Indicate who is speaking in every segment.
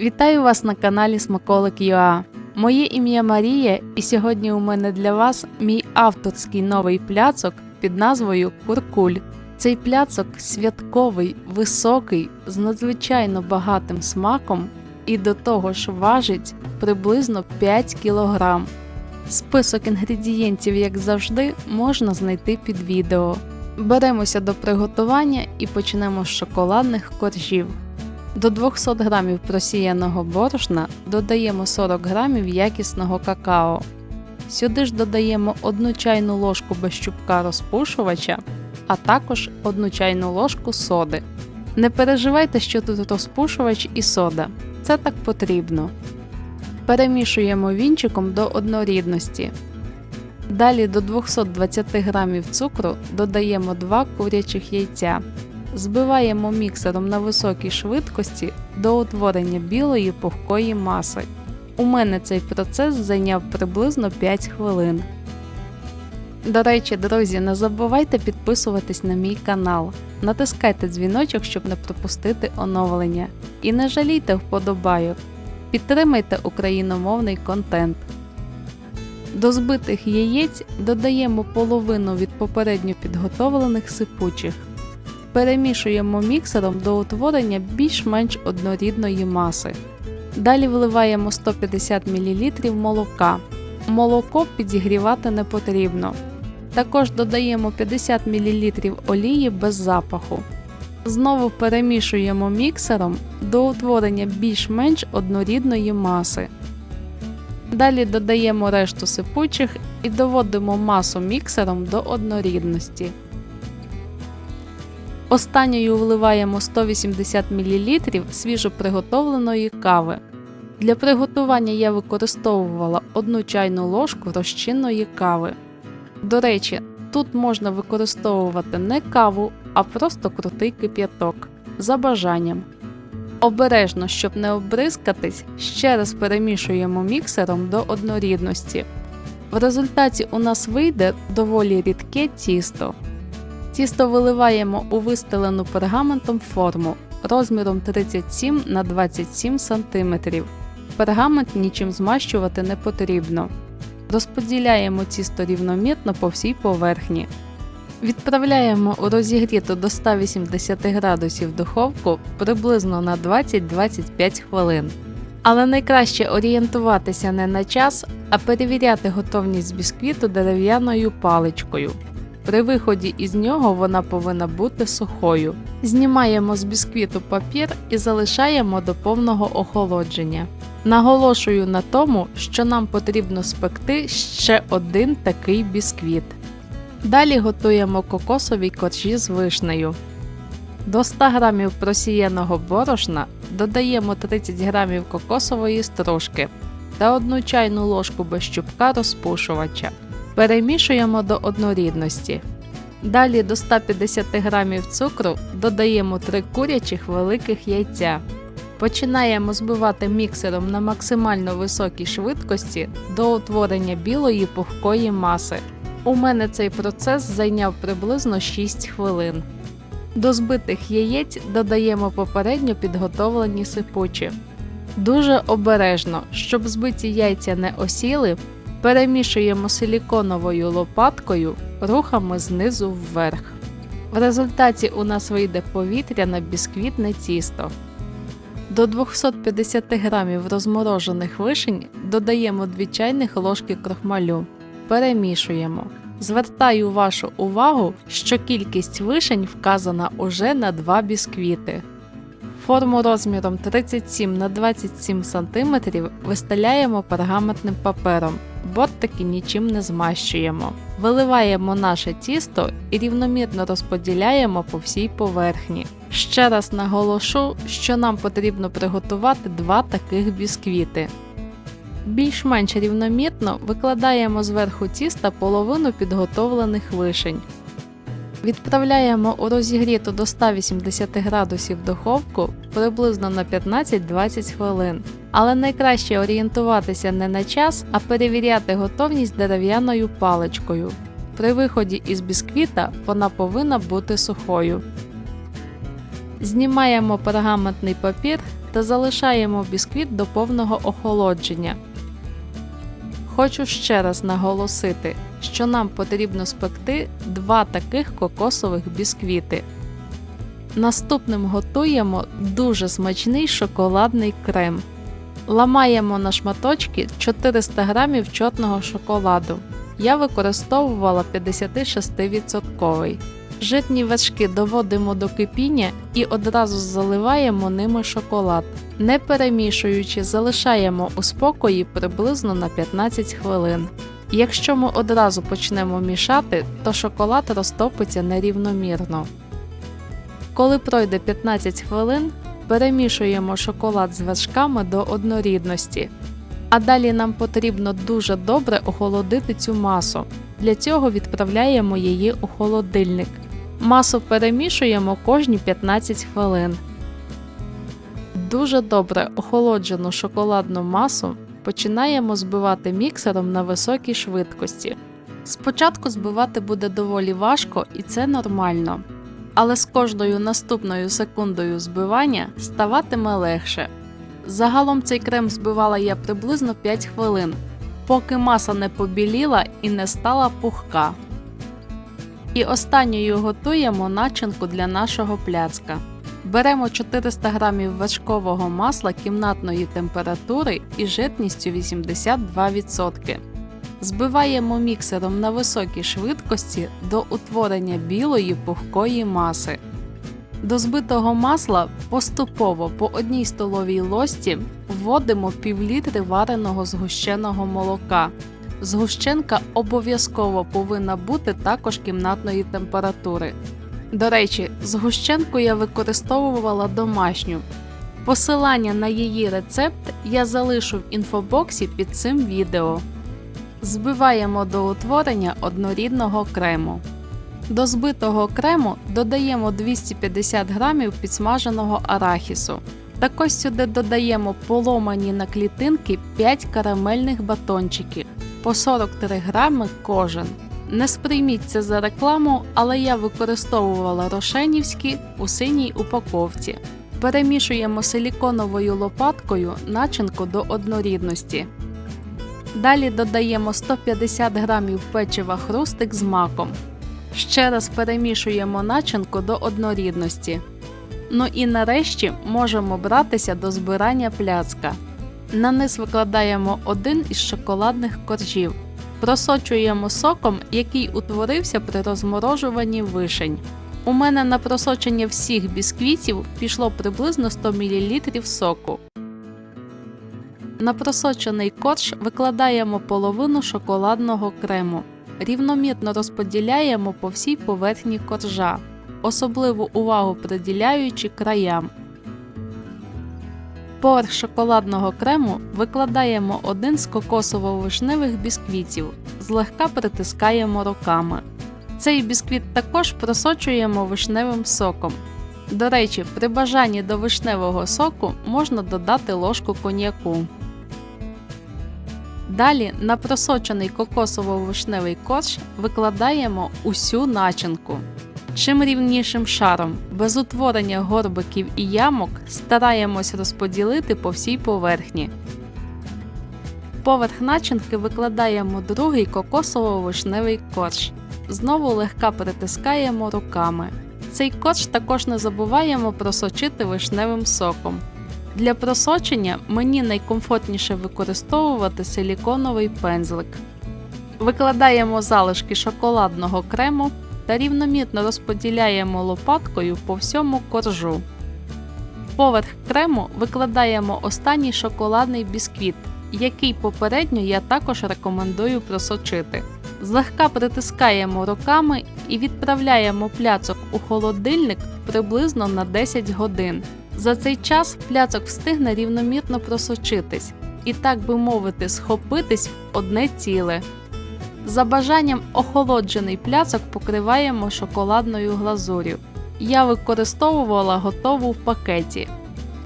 Speaker 1: Вітаю вас на каналі Смаколик ЮА. Моє ім'я Марія, і сьогодні у мене для вас мій авторський новий пляцок під назвою Куркуль. Цей пляцок святковий, високий, з надзвичайно багатим смаком і до того ж важить приблизно 5 кг. Список інгредієнтів, як завжди, можна знайти під відео. Беремося до приготування і почнемо з шоколадних коржів. До 200 г просіяного борошна додаємо 40 г якісного какао. Сюди ж додаємо 1 чайну ложку без чубка розпушувача, а також 1 чайну ложку соди. Не переживайте, що тут розпушувач і сода. Це так потрібно. Перемішуємо вінчиком до однорідності. Далі до 220 г цукру додаємо 2 курячих яйця. Збиваємо міксером на високій швидкості до утворення білої пухкої маси. У мене цей процес зайняв приблизно 5 хвилин. До речі, друзі, не забувайте підписуватись на мій канал, натискайте дзвіночок, щоб не пропустити оновлення. І не жалійте вподобайок. Підтримайте україномовний контент. До збитих яєць додаємо половину від попередньо підготовлених сипучих. Перемішуємо міксером до утворення більш-менш однорідної маси. Далі вливаємо 150 мл молока. Молоко підігрівати не потрібно. Також додаємо 50 мл олії без запаху. Знову перемішуємо міксером до утворення більш-менш однорідної маси. Далі додаємо решту сипучих і доводимо масу міксером до однорідності. Останньою вливаємо 180 мл свіжоприготовленої кави. Для приготування я використовувала 1 чайну ложку розчинної кави. До речі, тут можна використовувати не каву, а просто крутий кип'яток за бажанням. Обережно, щоб не обризкатись, ще раз перемішуємо міксером до однорідності. В результаті у нас вийде доволі рідке тісто. Тісто виливаємо у вистелену пергаментом форму розміром 37 на 27 см. Пергамент нічим змащувати не потрібно. Розподіляємо тісто рівномірно по всій поверхні. Відправляємо у розігріту до 180 градусів духовку приблизно на 20-25 хвилин. Але найкраще орієнтуватися не на час, а перевіряти готовність бісквіту дерев'яною паличкою. При виході із нього вона повинна бути сухою. Знімаємо з бісквіту папір і залишаємо до повного охолодження. Наголошую на тому, що нам потрібно спекти ще один такий бісквіт. Далі готуємо кокосові коржі з вишнею. До 100 г просіяного борошна додаємо 30 г кокосової стружки та 1 чайну ложку без чубка розпушувача. Перемішуємо до однорідності. Далі до 150 г цукру додаємо 3 курячих великих яйця. Починаємо збивати міксером на максимально високій швидкості до утворення білої пухкої маси. У мене цей процес зайняв приблизно 6 хвилин. До збитих яєць додаємо попередньо підготовлені сипучі. Дуже обережно, щоб збиті яйця не осіли, перемішуємо силіконовою лопаткою рухами знизу вверх. В результаті у нас вийде повітряне бісквітне тісто. До 250 г розморожених вишень додаємо 2 чайних ложки крохмалю. Перемішуємо. Звертаю вашу увагу, що кількість вишень вказана уже на 2 бісквіти. Форму розміром 37 на 27 см вистеляємо пергаментним папером, бортики нічим не змащуємо. Виливаємо наше тісто і рівномірно розподіляємо по всій поверхні. Ще раз наголошу, що нам потрібно приготувати два таких бісквіти. Більш-менш рівномірно викладаємо зверху тіста половину підготовлених вишень. Відправляємо у розігріту до 180 градусів духовку приблизно на 15-20 хвилин. Але найкраще орієнтуватися не на час, а перевіряти готовність дерев'яною паличкою. При виході із бісквіта вона повинна бути сухою. Знімаємо пергаментний папір та залишаємо бісквіт до повного охолодження. Хочу ще раз наголосити, що нам потрібно спекти два таких кокосових бісквіти. Наступним готуємо дуже смачний шоколадний крем. Ламаємо на шматочки 400 г чорного шоколаду. Я використовувала 56%. Житні вершки доводимо до кипіння і одразу заливаємо ними шоколад. Не перемішуючи, залишаємо у спокої приблизно на 15 хвилин. Якщо ми одразу почнемо мішати, то шоколад розтопиться нерівномірно. Коли пройде 15 хвилин, перемішуємо шоколад з вершками до однорідності. А далі нам потрібно дуже добре охолодити цю масу. Для цього відправляємо її у холодильник. Масу перемішуємо кожні 15 хвилин. Дуже добре охолоджену шоколадну масу починаємо збивати міксером на високій швидкості. Спочатку збивати буде доволі важко і це нормально. Але з кожною наступною секундою збивання ставатиме легше. Загалом цей крем збивала я приблизно 5 хвилин, поки маса не побіліла і не стала пухка. І останньою готуємо начинку для нашого пляцка. Беремо 400 г вершкового масла кімнатної температури і жирністю 82%. Збиваємо міксером на високій швидкості до утворення білої пухкої маси. До збитого масла поступово по одній столовій ложці вводимо півлітри вареного згущеного молока. Згущенка обов'язково повинна бути також кімнатної температури. До речі, згущенку я використовувала домашню. Посилання на її рецепт я залишу в інфобоксі під цим відео. Збиваємо до утворення однорідного крему. До збитого крему додаємо 250 г підсмаженого арахісу. Також сюди додаємо поломані на клітинки 5 карамельних батончиків по 43 грами кожен. Не сприйміть це за рекламу, але я використовувала рошенівські у синій упаковці. Перемішуємо силіконовою лопаткою начинку до однорідності. Далі додаємо 150 г печива хрустик з маком. Ще раз перемішуємо начинку до однорідності. Ну і нарешті можемо братися до збирання пляцка. На низ викладаємо один із шоколадних коржів. Просочуємо соком, який утворився при розморожуванні вишень. У мене на просочення всіх бісквітів пішло приблизно 100 мл соку. На просочений корж викладаємо половину шоколадного крему. Рівномірно розподіляємо по всій поверхні коржа, особливу увагу приділяючи краям. Поверх шоколадного крему викладаємо один з кокосово-вишневих бісквітів, злегка притискаємо руками. Цей бісквіт також просочуємо вишневим соком. До речі, при бажанні до вишневого соку можна додати ложку коньяку. Далі на просочений кокосово-вишневий корж викладаємо усю начинку. Чим рівнішим шаром, без утворення горбиків і ямок, стараємось розподілити по всій поверхні. Поверх начинки викладаємо другий кокосово-вишневий корж. Знову легка притискаємо руками. Цей корж також не забуваємо просочити вишневим соком. Для просочення мені найкомфортніше використовувати силіконовий пензлик. Викладаємо залишки шоколадного крему та рівномірно розподіляємо лопаткою по всьому коржу. Поверх крему викладаємо останній шоколадний бісквіт, який попередньо я також рекомендую просочити. Злегка притискаємо руками і відправляємо пляцок у холодильник приблизно на 10 годин. За цей час пляцок встигне рівномірно просочитись і, так би мовити, схопитись в одне ціле. За бажанням охолоджений пляцок покриваємо шоколадною глазур'ю. Я використовувала готову в пакеті.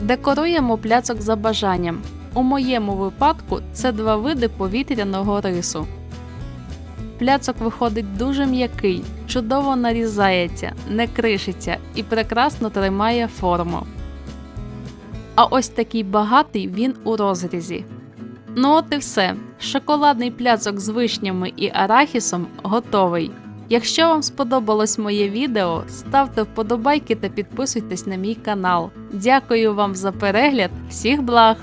Speaker 1: Декоруємо пляцок за бажанням. У моєму випадку це два види повітряного рису. Пляцок виходить дуже м'який, чудово нарізається, не кришиться і прекрасно тримає форму. А ось такий багатий він у розрізі. Ну от і все. Шоколадний пляцок з вишнями і арахісом готовий. Якщо вам сподобалось моє відео, ставте вподобайки та підписуйтесь на мій канал. Дякую вам за перегляд, всіх благ!